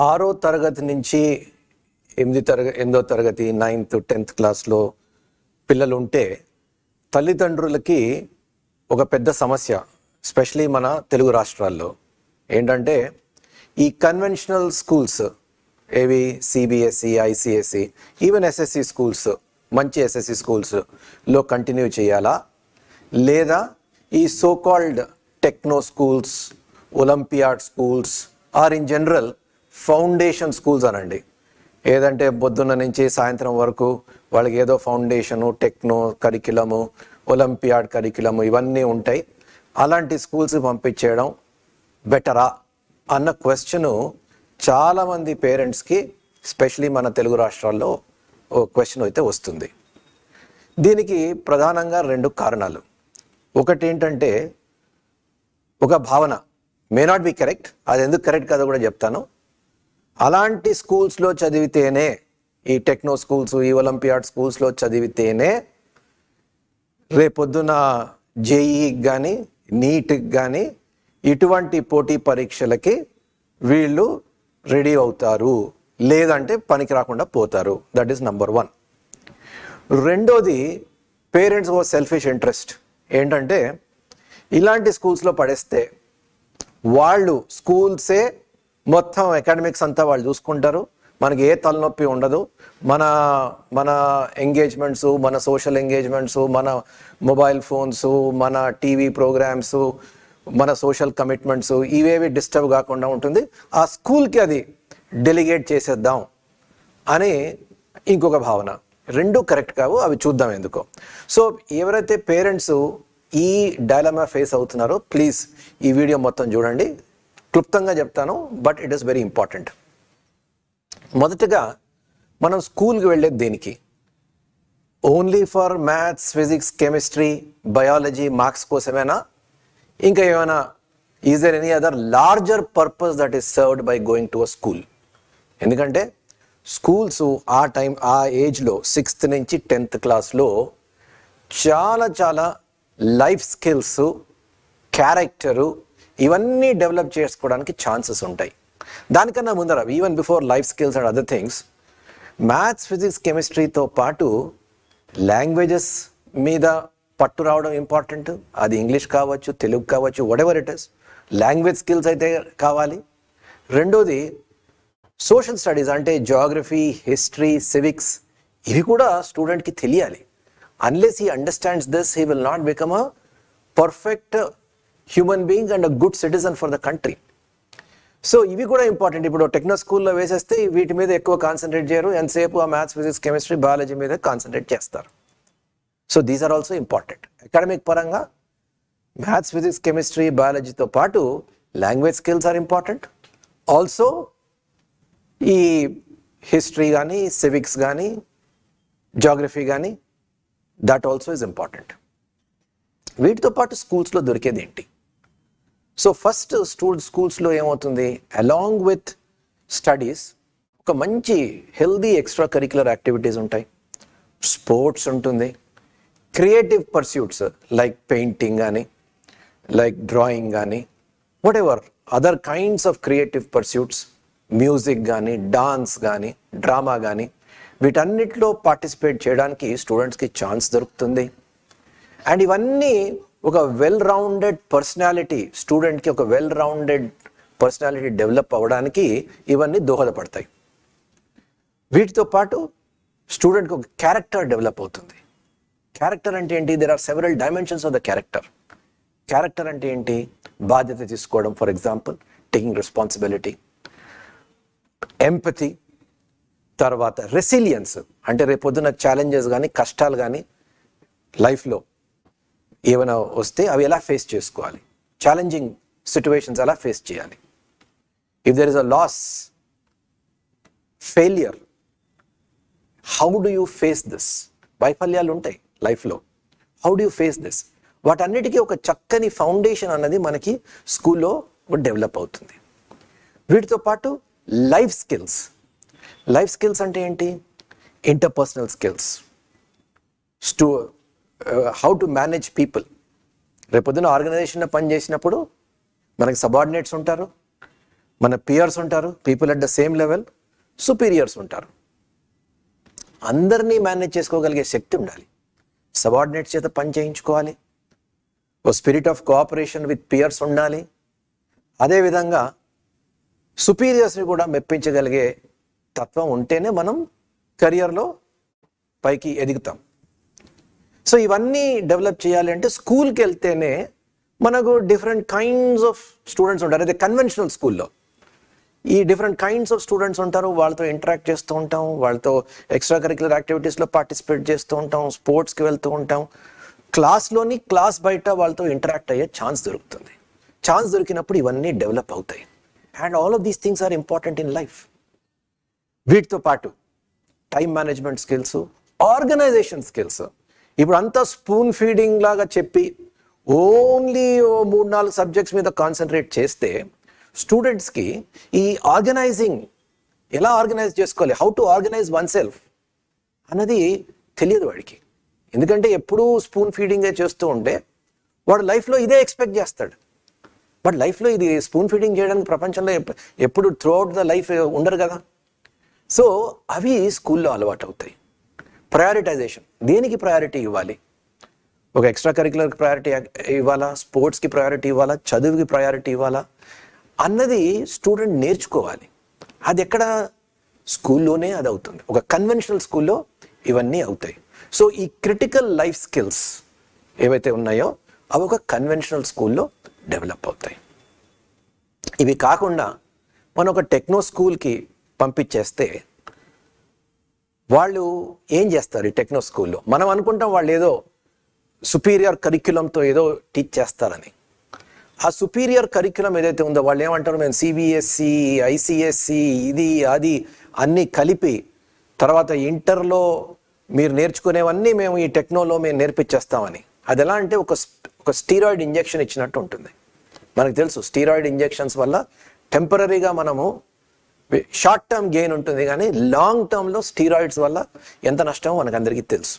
ఆరో తరగతి నుంచి ఎనిమిది తరగతి ఎనిమిదో తరగతి నైన్త్ టెన్త్ క్లాస్లో పిల్లలు ఉంటే తల్లిదండ్రులకి ఒక పెద్ద సమస్య స్పెషలీ మన తెలుగు రాష్ట్రాల్లో. ఏంటంటే ఈ కన్వెన్షనల్ స్కూల్స్ ఏవి? CBSE ICSE even SSC schools మంచి ఎస్ఎస్సి స్కూల్స్లో కంటిన్యూ చేయాలా? లేదా ఈ so called techno schools olympiad schools or in general foundation schools అనండి. ఏదంటే పొద్దున్న నుంచి సాయంత్రం వరకు వాళ్ళకి ఏదో foundation techno curriculum olympiad curriculum ఇవన్నీ ఉంటాయి. అలాంటి స్కూల్స్ పంపించేయడం బెటరా అన్న క్వశ్చను చాలామంది పేరెంట్స్కి స్పెషలీ మన తెలుగు రాష్ట్రాల్లో ఓ క్వశ్చన్ అయితే వస్తుంది. దీనికి ప్రధానంగా రెండు కారణాలు. ఒకటి ఏంటంటే ఒక భావన. మే నాట్ బి కరెక్ట్ అది ఎందుకు కరెక్ట్ కాదో కూడా చెప్తాను. అలాంటి స్కూల్స్లో చదివితేనే ఈ టెక్నో స్కూల్స్ ఈ ఒలింపియాడ్ స్కూల్స్లో చదివితేనే రేపొద్దున జేఈకి కానీ నీట్కి కానీ ఇటువంటి పోటీ పరీక్షలకి వీళ్ళు రెడీ అవుతారు. లేదంటే పనికి రాకుండా పోతారు. దట్ ఈస్ నంబర్ వన్ రెండోది పేరెంట్స్ ఓ సెల్ఫిష్ ఇంట్రెస్ట్. ఏంటంటే ఇలాంటి స్కూల్స్లో పడేస్తే వాళ్ళు స్కూల్సే మొత్తం అకాడమిక్స్ అంతా వాళ్ళు చూసుకుంటారు. మనకి ఏ తలనొప్పి ఉండదు. మన మన ఎంగేజ్మెంట్స్ మన సోషల్ ఎంగేజ్మెంట్స్ మన మొబైల్ ఫోన్స్ మన టీవీ ప్రోగ్రామ్స్ మన సోషల్ కమిట్మెంట్స్ ఇవేవి డిస్టర్బ్ కాకుండా ఉంటుంది. ఆ స్కూల్కి అది డెలిగేట్ చేసేద్దాం అని ఇంకొక భావన. రెండు కరెక్ట్ కావు అవి చూద్దాం ఎందుకో. సో ఎవరైతే పేరెంట్స్ ఈ డైలమా ఫేస్ అవుతున్నారో ప్లీజ్ ఈ వీడియో మొత్తం చూడండి. క్లుప్తంగా చెప్తాను but it is very important మొదటగా మనం స్కూల్కి వెళ్ళేది దేనికి? Only for maths physics chemistry biology marks కోసమేనా? ఇంకా ఏమైనా is there any other larger purpose that is served by going to a school ఎందుకంటే స్కూల్స్ ఆ టైం ఆ ఏజ్లో సిక్స్త్ నుంచి టెన్త్ క్లాస్లో చాలా చాలా లైఫ్ స్కిల్స్ క్యారెక్టరు ఇవన్నీ డెవలప్ చేసుకోవడానికి ఛాన్సెస్ ఉంటాయి. దానికన్నా ముందర even before life skills and other things maths physics కెమిస్ట్రీతో పాటు లాంగ్వేజెస్ మీద పట్టు రావడం ఇంపార్టెంట్ అది ఇంగ్లీష్ కావచ్చు తెలుగు కావచ్చు whatever it is language skills అయితే కావాలి. రెండోది సోషల్ స్టడీస్ అంటే జాగ్రఫీ హిస్టరీ సివిక్స్ ఇవి కూడా స్టూడెంట్కి తెలియాలి. Unless he understands this he will not become a perfect human being and a good citizen for the country so ఇవి కూడా ఇంపార్టెంట్ ఇప్పుడు టెక్నో స్కూల్లో వేసేస్తే వీటి మీద ఎక్కువ కాన్సన్ట్రేట్ చేయరు. ఎంతసేపు ఆ మ్యాథ్స్ ఫిజిక్స్ కెమిస్ట్రీ బయాలజీ మీద కాన్సన్ట్రేట్ చేస్తారు. So these are also important academic పరంగా మ్యాథ్స్ ఫిజిక్స్ కెమిస్ట్రీ బయాలజీతో పాటు language skills are important also ఈ హిస్టరీ కానీ సివిక్స్ కానీ జాగ్రఫీ కానీ దట్ ఆల్సో ఇస్ ఇంపార్టెంట్ వీటితో పాటు స్కూల్స్లో దొరికేది ఏంటి? సో ఫస్ట్ స్టూల్ స్కూల్స్లో ఏమవుతుంది? అలాంగ్ విత్ స్టడీస్ ఒక మంచి హెల్దీ ఎక్స్ట్రా కరిక్యులర్ యాక్టివిటీస్ ఉంటాయి. స్పోర్ట్స్ ఉంటుంది. క్రియేటివ్ పర్స్యూట్స్ లైక్ పెయింటింగ్ కానీ లైక్ డ్రాయింగ్ కానీ whatever other kinds of creative pursuits music కానీ డాన్స్ కానీ డ్రామా కానీ వీటన్నిటిలో పార్టిసిపేట్ చేయడానికి స్టూడెంట్స్కి ఛాన్స్ దొరుకుతుంది. అండ్ ఇవన్నీ ఒక వెల్ రౌండెడ్ పర్సనాలిటీ స్టూడెంట్కి ఒక వెల్ రౌండెడ్ పర్సనాలిటీ డెవలప్ అవ్వడానికి ఇవన్నీ దోహదపడతాయి. వీటితో పాటు స్టూడెంట్కి ఒక క్యారెక్టర్ డెవలప్ అవుతుంది. క్యారెక్టర్ అంటే ఏంటి? There are several dimensions of the character character అంటే ఏంటి? బాధ్యత తీసుకోవడం for example taking responsibility empathy తర్వాత రెసిలియన్స్ అంటే రేపొద్దున ఛాలెంజెస్ కానీ కష్టాలు కానీ లైఫ్లో ఏమైనా వస్తే అవి ఎలా ఫేస్ చేసుకోవాలి? ఛాలెంజింగ్ సిచ్యువేషన్స్ ఎలా ఫేస్ చేయాలి? If there is a loss failure how do you face this వైఫల్యాలు ఉంటాయి లైఫ్లో. How do you face this వాటన్నిటికీ ఒక చక్కని ఫౌండేషన్ అన్నది మనకి స్కూల్లో డెవలప్ అవుతుంది. వీటితో పాటు లైఫ్ స్కిల్స్ లైఫ్ స్కిల్స్ అంటే ఏంటి? ఇంటర్పర్సనల్ స్కిల్స్ స్టూ హౌ టు మేనేజ్ పీపుల్ రేపొద్దున ఆర్గనైజేషన్లో పనిచేసినప్పుడు మనకి సబార్డినేట్స్ ఉంటారు మన పియర్స్ ఉంటారు people at the same level superiors ఉంటారు. అందరినీ మేనేజ్ చేసుకోగలిగే శక్తి ఉండాలి. సబార్డినేట్స్ చేత పని చేయించుకోవాలి. ఓ spirit of cooperation with peers ఉండాలి. అదేవిధంగా సుపీరియర్స్ని కూడా మెప్పించగలిగే తత్వం ఉంటేనే మనం కెరియర్లో పైకి ఎదుగుతాం. సో ఇవన్నీ డెవలప్ చేయాలి అంటే స్కూల్కి వెళ్తేనే మనకు డిఫరెంట్ కైండ్స్ ఆఫ్ స్టూడెంట్స్ ఉంటారు. అదే కన్వెన్షనల్ స్కూల్లో ఈ డిఫరెంట్ కైండ్స్ ఆఫ్ స్టూడెంట్స్ ఉంటారు. వాళ్ళతో ఇంటరాక్ట్ చేస్తూ ఉంటాం. వాళ్ళతో ఎక్స్ట్రా కరిక్యులర్ యాక్టివిటీస్లో పార్టిసిపేట్ చేస్తూ ఉంటాం. స్పోర్ట్స్కి వెళ్తూ ఉంటాం. క్లాస్లోని క్లాస్ బయట వాళ్ళతో ఇంటరాక్ట్ అయ్యే ఛాన్స్ దొరుకుతుంది. ఛాన్స్ దొరికినప్పుడు ఇవన్నీ డెవలప్ అవుతాయి. And all of these things are important in life వీటితో పాటు time management skills organisation skills ఇప్పుడు అంతా స్పూన్ ఫీడింగ్ లాగా చెప్పి ఓన్లీ మూడు నాలుగు సబ్జెక్ట్స్ మీద కాన్సన్ట్రేట్ చేస్తే స్టూడెంట్స్కి ఈ ఆర్గనైజింగ్ ఎలా ఆర్గనైజ్ చేసుకోవాలి? How to organise oneself అన్నది తెలియదు వాడికి. ఎందుకంటే ఎప్పుడూ స్పూన్ ఫీడింగే చేస్తూ ఉంటే వాడు లైఫ్లో ఇదే ఎక్స్పెక్ట్ చేస్తాడు. బట్ లైఫ్లో ఇది స్పూన్ ఫీడింగ్ చేయడానికి ప్రపంచంలో ఎప్పుడు త్రూ అవుట్ ద లైఫ్ ఉండరు కదా. సో అవి స్కూల్లో అలవాటు అవుతాయి ప్రయారిటైజేషన్ దేనికి ప్రయారిటీ ఇవ్వాలి? ఒక ఎక్స్ట్రా కరికులర్కి ప్రయారిటీ ఇవ్వాలా? స్పోర్ట్స్కి ప్రయారిటీ ఇవ్వాలా? చదువుకి ప్రయారిటీ ఇవ్వాలా? అన్నది స్టూడెంట్ నేర్చుకోవాలి. అది ఎక్కడ? స్కూల్లోనే అది అవుతుంది. ఒక కన్వెన్షనల్ స్కూల్లో ఇవన్నీ అవుతాయి. సో ఈ క్రిటికల్ లైఫ్ స్కిల్స్ ఏవైతే ఉన్నాయో అవి ఒక కన్వెన్షనల్ స్కూల్లో డెవలప్ అవుతాయి. ఇవి కాకుండా మనం ఒక టెక్నో స్కూల్కి పంపించేస్తే వాళ్ళు ఏం చేస్తారు ఈ టెక్నో స్కూల్లో మనం అనుకుంటాం వాళ్ళు ఏదో సుపీరియర్ కరిక్యులంతో ఏదో టీచ్ చేస్తారని. ఆ సుపీరియర్ కరిక్యులం ఏదైతే ఉందో వాళ్ళు ఏమంటారు? మేము సిబిఎస్సి ఐసిఎస్సి ఇది అది అన్నీ కలిపి తర్వాత ఇంటర్లో మీరు నేర్చుకునేవన్నీ మేము ఈ టెక్నోలో మేము నేర్పించేస్తామని. అది ఎలా అంటే ఒక ఒక స్టీరాయిడ్ ఇంజెక్షన్ ఇచ్చినట్టు ఉంటుంది. మనకు తెలుసు స్టీరాయిడ్ ఇంజెక్షన్స్ వల్ల టెంపరీగా మనము షార్ట్ టర్మ్ గెయిన్ ఉంటుంది కానీ లాంగ్ టర్మ్లో స్టీరాయిడ్స్ వల్ల ఎంత నష్టమో మనకు అందరికీ తెలుసు.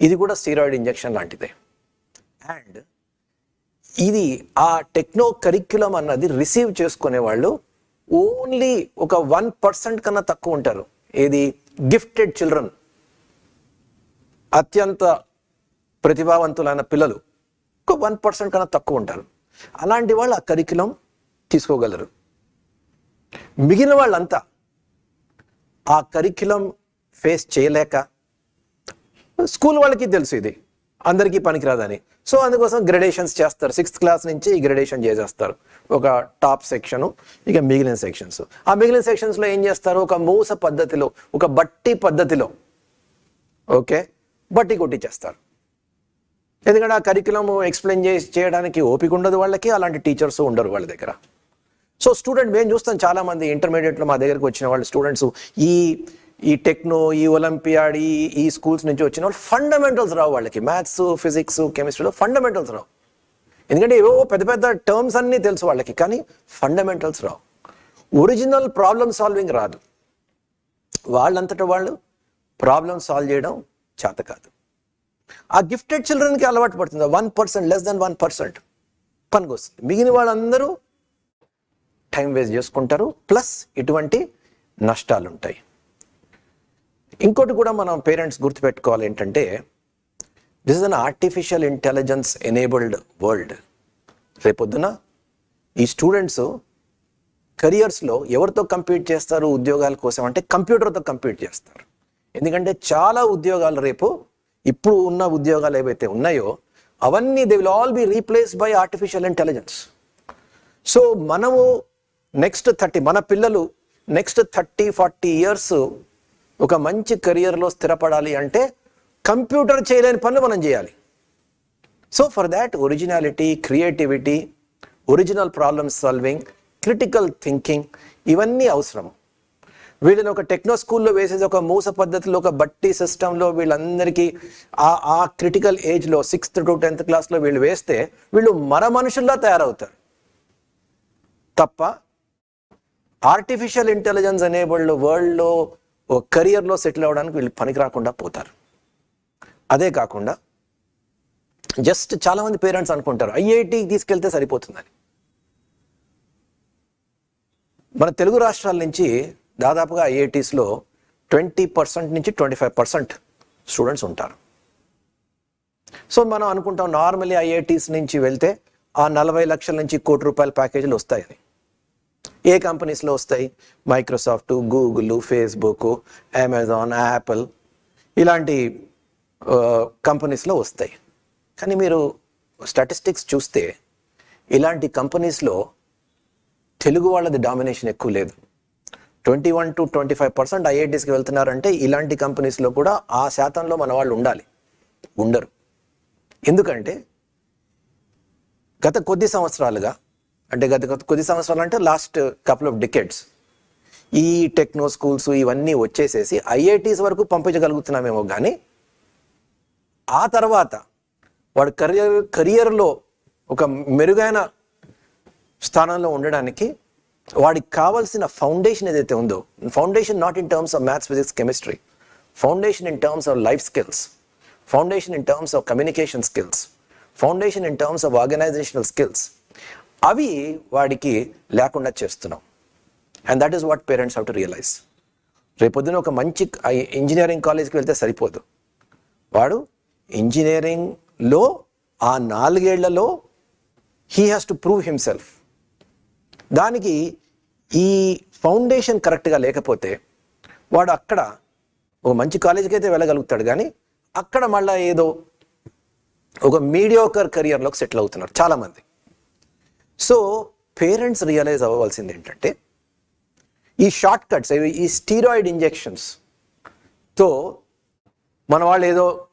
ఇది కూడా స్టీరాయిడ్ ఇంజెక్షన్ లాంటిదే. అండ్ ఇది ఆ టెక్నో కరిక్యులం అన్నది రిసీవ్ చేసుకునే వాళ్ళు ఓన్లీ ఒక వన్ పర్సెంట్ కన్నా తక్కువ ఉంటారు. ఏది? గిఫ్టెడ్ చిల్డ్రన్ అత్యంత ప్రతిభావంతులైన పిల్లలు. ఒక వన్ పర్సెంట్ కన్నా తక్కువ ఉంటారు. అలాంటి వాళ్ళు ఆ కరిక్యులం తీసుకోగలరు. మిగిలిన వాళ్ళంతా ఆ కరిక్యులం ఫేస్ చేయలేక స్కూల్ వాళ్ళకి తెలుసు ఇది. అందరికీ పనికిరాదని. సో అందుకోసం గ్రేడేషన్స్ చేస్తారు. సిక్స్త్ క్లాస్ నుంచి ఈ గ్రేడేషన్ చేసేస్తారు. ఒక టాప్ సెక్షను ఇక మిగిలిన సెక్షన్స్ ఆ మిగిలిన సెక్షన్స్లో ఏం చేస్తారు? ఒక మూస పద్ధతిలో ఒక బట్టి పద్ధతిలో ఓకే బట్టి కొట్టించేస్తారు ఎందుకంటే ఆ కరికులం ఎక్స్ప్లెయిన్ చేసి చేయడానికి ఓపిక ఉండదు వాళ్ళకి అలాంటి టీచర్స్ ఉండరు వాళ్ళ దగ్గర. సో స్టూడెంట్ మేము చూస్తాం చాలామంది ఇంటర్మీడియట్లో మా దగ్గరికి వచ్చిన వాళ్ళు స్టూడెంట్స్ ఈ ఈ టెక్నో ఈ ఒలింపియాడ్ ఈ ఈ స్కూల్స్ నుంచి వచ్చిన వాళ్ళు ఫండమెంటల్స్ రావు వాళ్ళకి. మ్యాథ్స్ ఫిజిక్స్ కెమిస్ట్రీలో ఫండమెంటల్స్ రావు. ఎందుకంటే ఏవో పెద్ద పెద్ద టర్మ్స్ అన్నీ తెలుసు వాళ్ళకి కానీ ఫండమెంటల్స్ రావు. ఒరిజినల్ ప్రాబ్లమ్ సాల్వింగ్ రాదు. వాళ్ళంతటా వాళ్ళు ప్రాబ్లమ్ సాల్వ్ చేయడం చేత కాదు. ఆ గిఫ్టెడ్ చిల్డ్రన్కి అలవాటు పడుతుంది. One percent less than one percent పనికొస్తుంది. మిగిలిన వాళ్ళందరూ టైం వేస్ట్ చేసుకుంటారు. ప్లస్ ఇటువంటి నష్టాలు ఉంటాయి ఇంకోటి కూడా మనం పేరెంట్స్ గుర్తుపెట్టుకోవాలి ఏంటంటే this is an artificial intelligence enabled world రేపొద్దున ఈ స్టూడెంట్స్ కెరియర్స్లో ఎవరితో కంపీట్ చేస్తారు ఉద్యోగాల కోసం అంటే కంప్యూటర్తో కంపీట్ చేస్తారు. ఎందుకంటే చాలా ఉద్యోగాలు రేపు ఇప్పుడు ఉన్న ఉద్యోగాలు ఏవైతే ఉన్నాయో అవన్నీ they will all be replace by artificial intelligence so మనము నెక్స్ట్ థర్టీ మన పిల్లలు నెక్స్ట్ థర్టీ ఫార్టీ ఇయర్స్ ఒక మంచి కెరియర్లో స్థిరపడాలి అంటే కంప్యూటర్ చేయలేని పనులు మనం చేయాలి. So for that originality creativity original problem solving critical thinking ఇవన్నీ అవసరం. వీళ్ళని ఒక టెక్నో స్కూల్లో వేసేసి ఒక మూస పద్ధతిలో ఒక బట్టి సిస్టంలో వీళ్ళందరికీ ఆ ఆ క్రిటికల్ ఏజ్లో సిక్స్త్ టు టెన్త్ క్లాస్లో వీళ్ళు వేస్తే వీళ్ళు మర మనుషుల్లా తయారవుతారు. తప్ప ఆర్టిఫిషియల్ ఇంటెలిజెన్స్ అనేబుల్డ్ వరల్డ్లో కెరియర్లో సెటిల్ అవ్వడానికి వీళ్ళు పనికి రాకుండా పోతారు. అదే కాకుండా జస్ట్ చాలామంది పేరెంట్స్ అనుకుంటారు ఐఐటికి తీసుకెళ్తే సరిపోతుందని. మన తెలుగు రాష్ట్రాల నుంచి దాదాపుగా ఐఐటీస్లో ట్వంటీ పర్సెంట్ నుంచి ట్వంటీ ఫైవ్ పర్సెంట్ స్టూడెంట్స్ ఉంటారు. సో మనం అనుకుంటాం నార్మల్లీ ఐఐటీస్ నుంచి వెళ్తే ఆ నలభై లక్షల నుంచి కోటి రూపాయల ప్యాకేజీలు వస్తాయని. ఏ కంపెనీస్లో వస్తాయి? Microsoft Google Facebook Amazon Apple ఇలాంటి కంపెనీస్లో వస్తాయి. కానీ మీరు స్టాటిస్టిక్స్ చూస్తే ఇలాంటి కంపెనీస్లో తెలుగు వాళ్ళది డామినేషన్ ఎక్కువ లేదు. Twenty one to twenty five percent ఐఐటీస్కి వెళ్తున్నారంటే ఇలాంటి కంపెనీస్లో కూడా ఆ శాతంలో మన వాళ్ళు ఉండాలి. ఉండరు. ఎందుకంటే గత కొద్ది సంవత్సరాలుగా అంటే గత గత కొద్ది సంవత్సరాలు అంటే లాస్ట్ కపుల్ ఆఫ్ డికెట్స్ ఈ టెక్నో స్కూల్స్ ఇవన్నీ వచ్చేసేసి ఐఐటీస్ వరకు పంపించగలుగుతున్నామేమో కానీ ఆ తర్వాత వాడు కెరియర్ కెరియర్లో ఒక మెరుగైన స్థానంలో ఉండడానికి వాడికి కావాల్సిన ఫౌండేషన్ ఏదైతే ఉందో foundation not in terms of maths physics chemistry foundation in terms of life skills foundation in terms of communication skills foundation in terms of organisational skills అవి వాడికి లేకుండా చేస్తున్నాం. And that is what parents have to realise రేపొద్దున ఒక మంచి engineering కాలేజ్కి వెళ్తే సరిపోదు. వాడు ఇంజనీరింగ్లో ఆ నాలుగేళ్ళలో he has to prove himself దానికి ఈ ఫౌండేషన్ కరెక్ట్గా లేకపోతే వాడు అక్కడ ఒక మంచి కాలేజీకి అయితే వెళ్ళగలుగుతాడు కానీ అక్కడ మళ్ళీ ఏదో ఒక మీడియోకర్ కెరియర్లోకి సెటిల్ అవుతున్నారు చాలామంది. సో పేరెంట్స్ రియలైజ్ అవ్వవలసింది ఏంటంటే ఈ షార్ట్ కట్స్ ఈ స్టీరాయిడ్ ఇంజెక్షన్స్తో మన వాళ్ళు ఏదో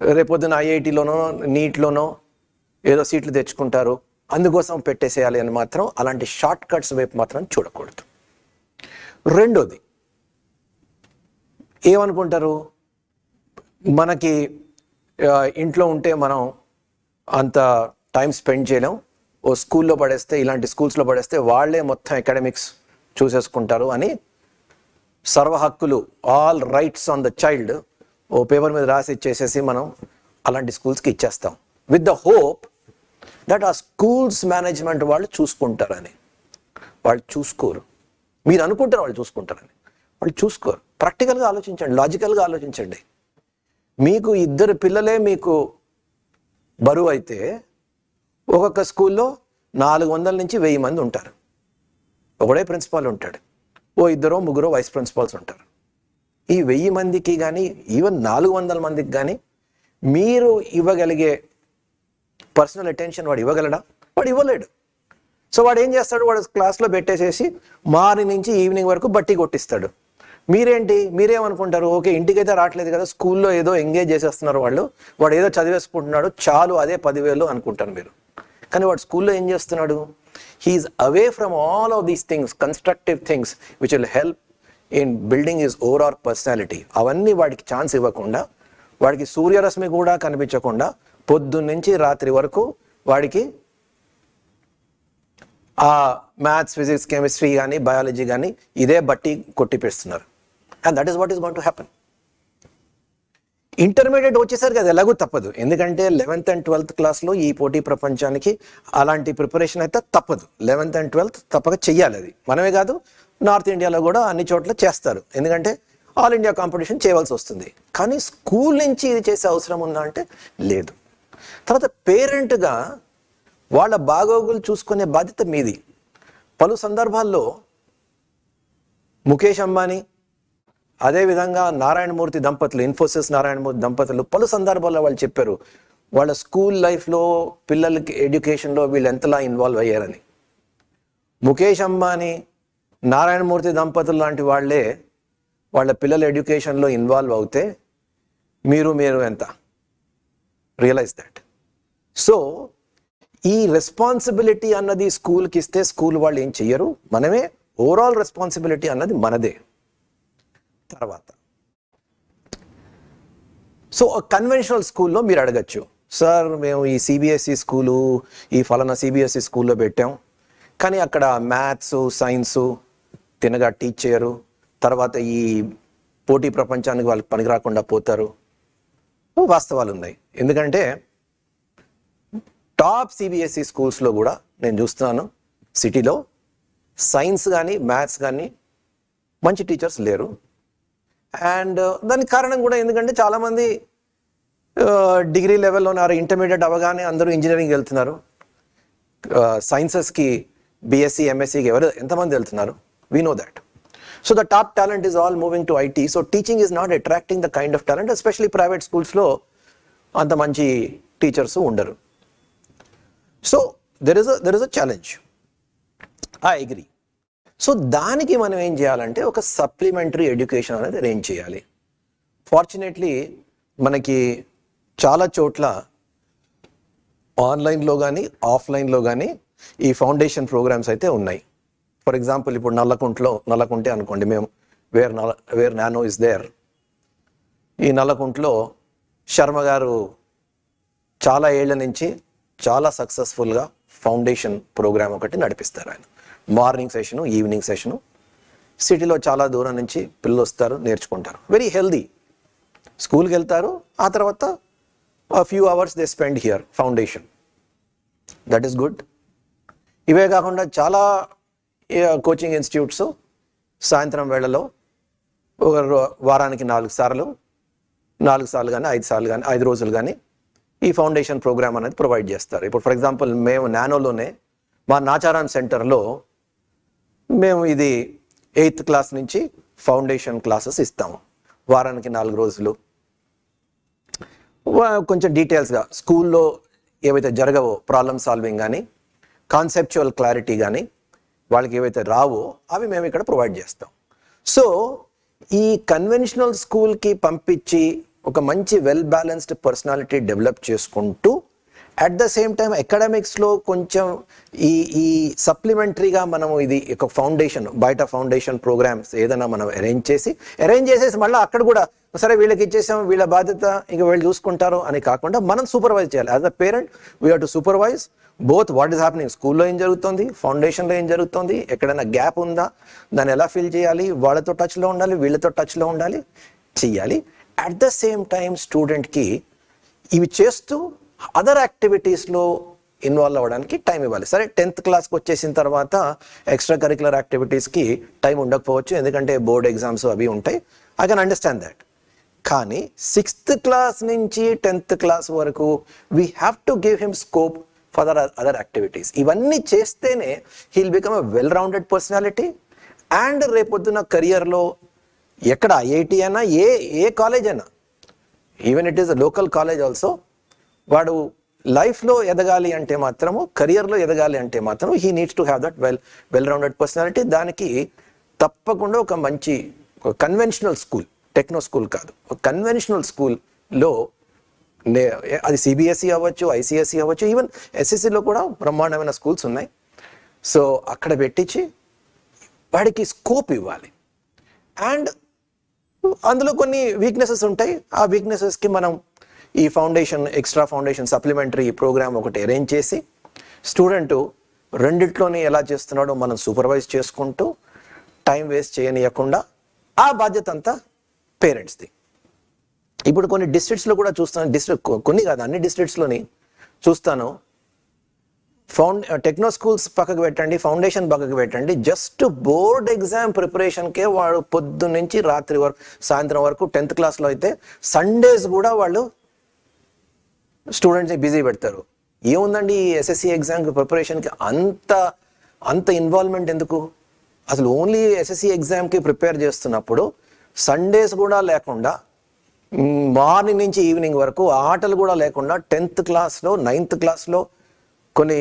రేపొద్దున ఐఐటిలోనో నీట్లోనో ఏదో సీట్లు తెచ్చుకుంటారు అందుకోసం పెట్టేసేయాలి అని మాత్రం అలాంటి షార్ట్ కట్స్ వైపు మాత్రం చూడకూడదు. రెండోది ఏమనుకుంటారు? మనకి ఇంట్లో ఉంటే మనం అంత టైం స్పెండ్ చేయలేం. ఓ స్కూల్లో పడేస్తే ఇలాంటి స్కూల్స్లో పడేస్తే వాళ్ళే మొత్తం అకాడమిక్స్ చూసేసుకుంటారు అని సర్వ హక్కులు all rights on the child oh paper మీద రాసి ఇచ్చేసేసి మనం అలాంటి స్కూల్స్కి ఇచ్చేస్తాం. విత్ ద హోప్ దట్ ఆ స్కూల్స్ మేనేజ్మెంట్ వాళ్ళు చూసుకుంటారని. వాళ్ళు చూసుకోరు. మీరు అనుకుంటారు వాళ్ళు చూసుకుంటారని. వాళ్ళు చూసుకోరు. ప్రాక్టికల్గా ఆలోచించండి లాజికల్గా ఆలోచించండి. మీకు ఇద్దరు పిల్లలే మీకు బరువు అయితే ఒక్కొక్క స్కూల్లో నాలుగు వందల నుంచి వెయ్యి మంది ఉంటారు. ఒకడే ప్రిన్సిపాల్ ఉంటాడు. ఓ ఇద్దరో ముగ్గురో వైస్ ప్రిన్సిపాల్స్ ఉంటారు. ఈ వెయ్యి మందికి కానీ ఈవెన్ నాలుగు వందల మందికి కానీ మీరు ఇవ్వగలిగే పర్సనల్ అటెన్షన్ వాడు ఇవ్వగలడా? వాడు ఇవ్వలేడు. సో వాడు ఏం చేస్తాడు? వాడు క్లాస్లో పెట్టేసేసి మార్నింగ్ నుంచి ఈవినింగ్ వరకు బట్టి కొట్టిస్తాడు. మీరేంటి? మీరేమనుకుంటారు? ఓకే ఇంటికైతే రావట్లేదు కదా స్కూల్లో ఏదో ఎంగేజ్ చేసేస్తున్నారు వాళ్ళు. వాడు ఏదో చదివేసుకుంటున్నాడు చాలు అదే పదివేలు అనుకుంటారు మీరు. కానీ వాడు స్కూల్లో ఏం చేస్తున్నాడు? He is away from all of these things constructive things which will help in building is overall personality అవన్నీ వాడికి ఛాన్స్ ఇవ్వకుండా వాడికి సూర్యరశ్మి కూడా కనిపించకుండా పొద్దున్నుంచి రాత్రి వరకు వాడికి ఆ మ్యాథ్స్ ఫిజిక్స్ కెమిస్ట్రీ కానీ బయాలజీ కానీ ఇదే బట్టి కొట్టిపిస్తున్నారు. And that is what is gonna happen intermediate వచ్చేసరికి అది ఎలాగూ తప్పదు. ఎందుకంటే లెవెన్త్ అండ్ ట్వెల్త్ క్లాస్లో ఈ పోటీ ప్రపంచానికి అలాంటి ప్రిపరేషన్ అయితే తప్పదు. లెవెన్త్ అండ్ ట్వెల్త్ తప్పక చెయ్యాలి అది. మనమే కాదు నార్త్ ఇండియాలో కూడా అన్ని చోట్ల చేస్తారు. ఎందుకంటే ఆల్ ఇండియా కాంపిటీషన్ చేయవలసి వస్తుంది. కానీ స్కూల్ నుంచి ఇది చేసే అవసరం ఉందా అంటే లేదు. తర్వాత పేరెంట్గా వాళ్ళ బాగోగులు చూసుకునే బాధ్యత మీది. పలు సందర్భాల్లో ముఖేష్ అంబానీ అదేవిధంగా నారాయణమూర్తి దంపతులు ఇన్ఫోసిస్ నారాయణమూర్తి దంపతులు పలు సందర్భాల్లో వాళ్ళు చెప్పారు వాళ్ళ స్కూల్ లైఫ్లో పిల్లలకి ఎడ్యుకేషన్లో వీళ్ళు ఎంతలా ఇన్వాల్వ్ అయ్యారని. ముఖేష్ అంబానీ నారాయణమూర్తి దంపతులు లాంటి వాళ్ళే వాళ్ళ పిల్లల ఎడ్యుకేషన్లో ఇన్వాల్వ్ అవుతే మీరు మీరు ఎంత? Realise that. సో ఈ రెస్పాన్సిబిలిటీ అన్నది స్కూల్కి ఇస్తే స్కూల్ వాళ్ళు ఏం చెయ్యరు? మనమే ఓవరాల్ రెస్పాన్సిబిలిటీ అన్నది మనదే. తర్వాత. సో కన్వెన్షనల్ స్కూల్లో మీరు అడగచ్చు. సార్ మేము ఈ సిబిఎస్ఈ స్కూలు ఈ ఫలానా సిబిఎస్ఈ స్కూల్లో పెట్టాం. కానీ అక్కడ మ్యాథ్స్ సైన్స్ తినగా టీచ్ చేయరు. తర్వాత ఈ పోటీ ప్రపంచానికి వాళ్ళకి పని రాకుండా పోతారు. వాస్తవాలు ఉన్నాయి. ఎందుకంటే టాప్ సిబిఎస్ఈ స్కూల్స్లో కూడా నేను చూస్తున్నాను. సిటీలో సైన్స్ కానీ మ్యాథ్స్ కానీ మంచి టీచర్స్ లేరు. అండ్ uh, దానికి కారణం కూడా ఎందుకంటే చాలామంది uh, డిగ్రీ లెవెల్లో ఉన్నారు ఇంటర్మీడియట్ అవగానే అందరూ ఇంజనీరింగ్ వెళ్తున్నారు. Uh, సైన్సెస్కి బీఎస్సీ ఎంఎస్సీకి ఎవరు ఎంతమంది వెళ్తున్నారు? We know that so the top talent is all moving to IT so teaching is not attracting the kind of talent especially private స్కూల్స్లో అంత మంచి టీచర్స్ ఉండరు. So there is there is a challenge I agree so దానికి మనం ఏం చేయాలంటే ఒక supplementary education అనేది అరేంజ్ చేయాలి. ఫార్చునేట్లీ మనకి చాలా చోట్ల ఆన్లైన్లో కానీ ఆఫ్లైన్లో కానీ ఈ ఫౌండేషన్ ప్రోగ్రామ్స్ అయితే ఉన్నాయి. ఫర్ ఎగ్జాంపుల్ ఇప్పుడు నల్లకుంట్లో నల్లకుంటే అనుకోండి మేము వేర్ నల్ల వేర్ నానో ఇస్ దేర్ ఈ నల్లకుంట్లో శర్మ గారు చాలా ఏళ్ళ నుంచి చాలా సక్సెస్ఫుల్గా ఫౌండేషన్ ప్రోగ్రామ్ ఒకటి నడిపిస్తారు ఆయన. Morning session evening session. సిటీలో చాలా దూరం నుంచి పిల్లలు వస్తారు నేర్చుకుంటారు. వెరీ హెల్దీ స్కూల్కి వెళ్తారు ఆ తర్వాత few hours they spend here foundation that is good ఇవే కాకుండా చాలా కోచింగ్ ఇన్స్టిట్యూట్స్ సాయంత్రం వేళలో ఒక వారానికి నాలుగు సార్లు నాలుగు సార్లు కానీ ఐదు సార్లు కానీ ఐదు రోజులు కానీ ఈ ఫౌండేషన్ ప్రోగ్రామ్ అనేది ప్రొవైడ్ చేస్తారు. ఇప్పుడు ఫర్ ఎగ్జాంపుల్ మేము నానోలోనే మా నాచారం సెంటర్లో మేము ఇది ఎయిత్ క్లాస్ నుంచి ఫౌండేషన్ క్లాసెస్ ఇస్తాము. వారానికి నాలుగు రోజులు. కొంచెం డీటెయిల్స్గా స్కూల్లో ఏవైతే జరగవో ప్రాబ్లమ్ సాల్వింగ్ కానీ కాన్సెప్చువల్ క్లారిటీ కానీ వాళ్ళకి ఏవైతే రావో అవి మేము ఇక్కడ ప్రొవైడ్ చేస్తాం. సో ఈ కన్వెన్షనల్ స్కూల్కి పంపించి ఒక మంచి వెల్ బ్యాలెన్స్డ్ పర్సనాలిటీ డెవలప్ చేసుకుంటూ అట్ ద సేమ్ టైం అకాడమిక్స్లో కొంచెం ఈ ఈ సప్లిమెంటరీగా మనము ఇది ఒక ఫౌండేషన్ బయట ఫౌండేషన్ ప్రోగ్రామ్స్ ఏదైనా మనం అరేంజ్ చేసి అరేంజ్ చేసేసి మళ్ళీ అక్కడ కూడా సరే వీళ్ళకి ఇచ్చేసాం వీళ్ళ బాధ్యత ఇక వీళ్ళు చూసుకుంటారు అని కాకుండా మనం సూపర్వైజ్ చేయాలి. As a parent we have to supervise both what is happening స్కూల్లో ఏం జరుగుతుంది ఫౌండేషన్లో ఏం జరుగుతుంది ఎక్కడైనా గ్యాప్ ఉందా దాన్ని ఎలా ఫిల్ చేయాలి వాళ్ళతో టచ్లో ఉండాలి వీళ్ళతో టచ్లో ఉండాలి చెయ్యాలి అట్ ద సేమ్ టైం స్టూడెంట్కి ఇవి చేస్తూ అదర్ యాక్టివిటీస్లో ఇన్వాల్వ్ అవ్వడానికి టైం ఇవ్వాలి. సరే టెన్త్ క్లాస్కి వచ్చేసిన తర్వాత ఎక్స్ట్రా కరికులర్ యాక్టివిటీస్కి టైం ఉండకపోవచ్చు. ఎందుకంటే బోర్డ్ ఎగ్జామ్స్ అవి ఉంటాయి. ఐ కెన్ అండర్స్టాండ్ దాట్ కానీ సిక్స్త్ క్లాస్ నుంచి టెన్త్ క్లాస్ వరకు we have to give him scope for other other activities ఇవన్నీ చేస్తేనే he'll become a well rounded personality and రేపొద్దున కెరియర్లో ఎక్కడ ఐఐటి అయినా ఏ ఏ కాలేజ్ అయినా even it is a local college also వాడు లైఫ్లో ఎదగాలి అంటే మాత్రము కెరియర్లో ఎదగాలి అంటే మాత్రం he needs to have that well well rounded personality దానికి తప్పకుండా ఒక మంచి కన్వెన్షనల్ స్కూల్ టెక్నో స్కూల్ కాదు. ఒక కన్వెన్షనల్ స్కూల్లో నే అది సిబిఎస్ఈ అవ్వచ్చు ఐసిఎస్ఈ అవ్వచ్చు ఈవెన్ ఎస్ఎస్సిలో కూడా బ్రహ్మాండమైన స్కూల్స్ ఉన్నాయి. సో అక్కడ పెట్టించి వాడికి స్కోప్ ఇవ్వాలి. అండ్ అందులో కొన్ని వీక్నెసెస్ ఉంటాయి. ఆ వీక్నెసెస్కి మనం ఈ foundation extra foundation supplementary program ఒకటి అరేంజ్ చేసి స్టూడెంట్ రెండిట్లోనే ఎలా చేస్తున్నాడో మనం సూపర్వైజ్ చేసుకుంటూ టైం వేస్ట్ చేయనియకుండా ఆ బాధ్యత అంతా పేరెంట్స్ది ఇప్పుడు కొన్ని డిస్ట్రిక్ట్స్లో కూడా చూస్తాను. డిస్ట్రిక్ట్ కొన్ని కాదు అన్ని డిస్ట్రిక్ట్స్లోని చూస్తాను. ఫౌండ్ టెక్నో స్కూల్స్ పక్కకు పెట్టండి ఫౌండేషన్ పక్కకు పెట్టండి. జస్ట్ బోర్డ్ ఎగ్జామ్ ప్రిపరేషన్కే వాడు పొద్దున్నుంచి రాత్రి వరకు సాయంత్రం వరకు టెన్త్ క్లాస్లో అయితే సండేస్ కూడా వాళ్ళు స్టూడెంట్స్ని బిజీ పెడతారు. ఏముందండి ఈ ఎస్ఎస్సి ఎగ్జామ్ ప్రిపరేషన్కి అంత అంత ఇన్వాల్వ్మెంట్ ఎందుకు? అసలు ఓన్లీ ఎస్ఎస్సి ఎగ్జామ్కి ప్రిపేర్ చేస్తున్నప్పుడు సండేస్ కూడా లేకుండా మార్నింగ్ నుంచి ఈవినింగ్ వరకు ఆటలు కూడా లేకుండా టెన్త్ క్లాస్లో నైన్త్ క్లాస్లో కొన్ని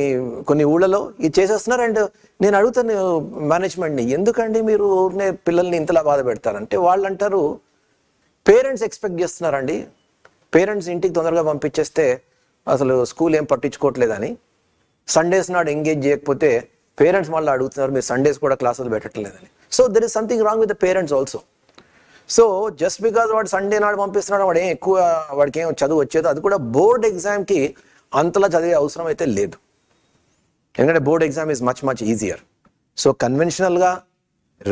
కొన్ని ఊళ్ళలో ఇది చేసేస్తున్నారు. అండ్ నేను అడుగుతాను మేనేజ్మెంట్ని ఎందుకండి మీరు ఊరినే పిల్లల్ని ఇంతలా బాధ పెడతారంటే వాళ్ళు అంటారు పేరెంట్స్ ఎక్స్పెక్ట్ చేస్తున్నారండి. పేరెంట్స్ ఇంటికి తొందరగా పంపించేస్తే అసలు స్కూల్ ఏం పట్టించుకోవట్లేదని. సండేస్ నాడు ఎంగేజ్ చేయకపోతే పేరెంట్స్ మళ్ళీ అడుగుతున్నారు మీరు సండేస్ కూడా క్లాసులు పెట్టట్లేదని. So there is something wrong with the parents also so just because వాడు సండే నాడు పంపిస్తున్నాడు వాడు ఏం ఎక్కువ వాడికి ఏం చదువు వచ్చేదో అది కూడా బోర్డ్ ఎగ్జామ్కి అంతలా చదివే అవసరం అయితే లేదు. ఎందుకంటే board exam is much much easier so కన్వెన్షనల్గా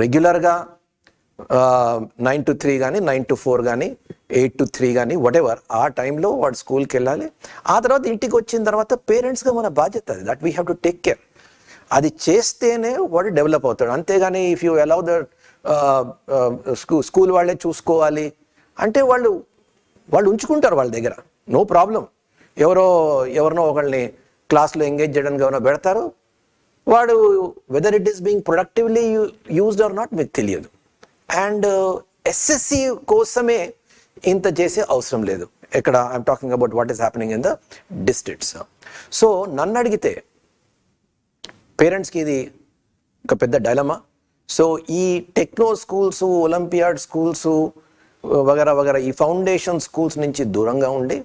రెగ్యులర్గా నైన్ టు త్రీ కానీ నైన్ టు ఫోర్ కానీ ఎయిట్ టు త్రీ కానీ ఎవర్ ఆ టైంలో వాడు స్కూల్కి వెళ్ళాలి. ఆ తర్వాత ఇంటికి వచ్చిన తర్వాత పేరెంట్స్గా మన బాధ్యత అది that we have to take care అది చేస్తేనే వాడు డెవలప్ అవుతాడు. అంతేగాని if you allow the school school వాళ్ళే చూసుకోవాలి. అంటే వాళ్ళు వాళ్ళు ఉంచుకుంటారు వాళ్ళ దగ్గర. నో ప్రాబ్లం ఎవరో ఎవరినో ఒకళ్ళని క్లాస్లో ఎంగేజ్ చేయడానికి ఎవరో పెడతారు. వాడు whether it is being productively used or not మీకు తెలియదు. అండ్ ఎస్ఎస్సి కోసమే ఇంత చేసే అవసరం లేదు. ఇక్కడ I'm talking about what is happening in the districts so నన్ను అడిగితే పేరెంట్స్కి ఇది ఒక పెద్ద డైలమా సో ఈ టెక్నో స్కూల్స్ ఒలింపియాడ్ స్కూల్స్ వగరా వగరా ఈ ఫౌండేషన్ స్కూల్స్ నుంచి దూరంగా ఉండి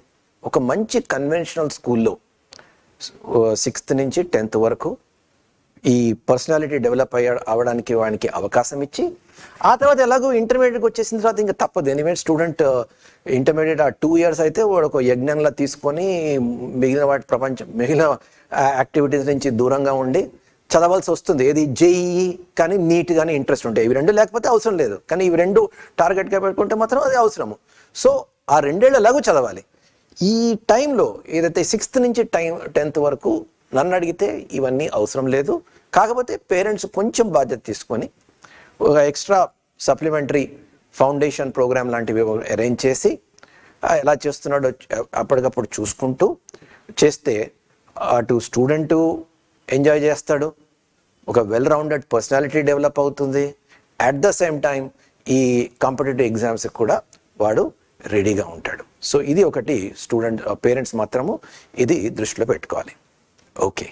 ఒక మంచి కన్వెన్షనల్ స్కూల్లో సిక్స్త్ నుంచి టెన్త్ వరకు ఈ పర్సనాలిటీ డెవలప్ అయ్యా అవడానికి వానికి అవకాశం ఇచ్చి ఆ తర్వాత ఎలాగో ఇంటర్మీడియట్కి వచ్చేసిన తర్వాత ఇంకా తప్పదు. ఎనివే స్టూడెంట్ ఇంటర్మీడియట్ ఆ టూ ఇయర్స్ అయితే వాడు ఒక యజ్ఞంలా తీసుకొని మిగిలిన వాటి ప్రపంచం మిగిలిన యాక్టివిటీస్ నుంచి దూరంగా ఉండి చదవాల్సి వస్తుంది. ఏది జేఈ కానీ నీట్ కానీ ఇంట్రెస్ట్ ఉంటాయి. ఇవి రెండు లేకపోతే అవసరం లేదు. కానీ ఇవి రెండు టార్గెట్గా పెట్టుకుంటే మాత్రం అది అవసరము. సో ఆ రెండేళ్ళు ఎలాగో చదవాలి. ఈ టైంలో ఏదైతే సిక్స్త్ నుంచి టైం టెన్త్ వరకు నన్ను అడిగితే ఇవన్నీ అవసరం లేదు. కాకపోతే పేరెంట్స్ కొంచెం బాధ్యత తీసుకొని ఒక ఎక్స్ట్రా సప్లిమెంటరీ ఫౌండేషన్ ప్రోగ్రామ్ లాంటివి అరేంజ్ చేసి ఎలా చేస్తున్నాడో అప్పటికప్పుడు చూసుకుంటూ చేస్తే అటు స్టూడెంటు ఎంజాయ్ చేస్తాడు. ఒక వెల్ రౌండెడ్ పర్సనాలిటీ డెవలప్ అవుతుంది. అట్ ద సేమ్ టైం ఈ కాంపిటేటివ్ ఎగ్జామ్స్కి కూడా వాడు రెడీగా ఉంటాడు. సో ఇది ఒకటి స్టూడెంట్ పేరెంట్స్ మాత్రము ఇది దృష్టిలో పెట్టుకోవాలి. ఓకే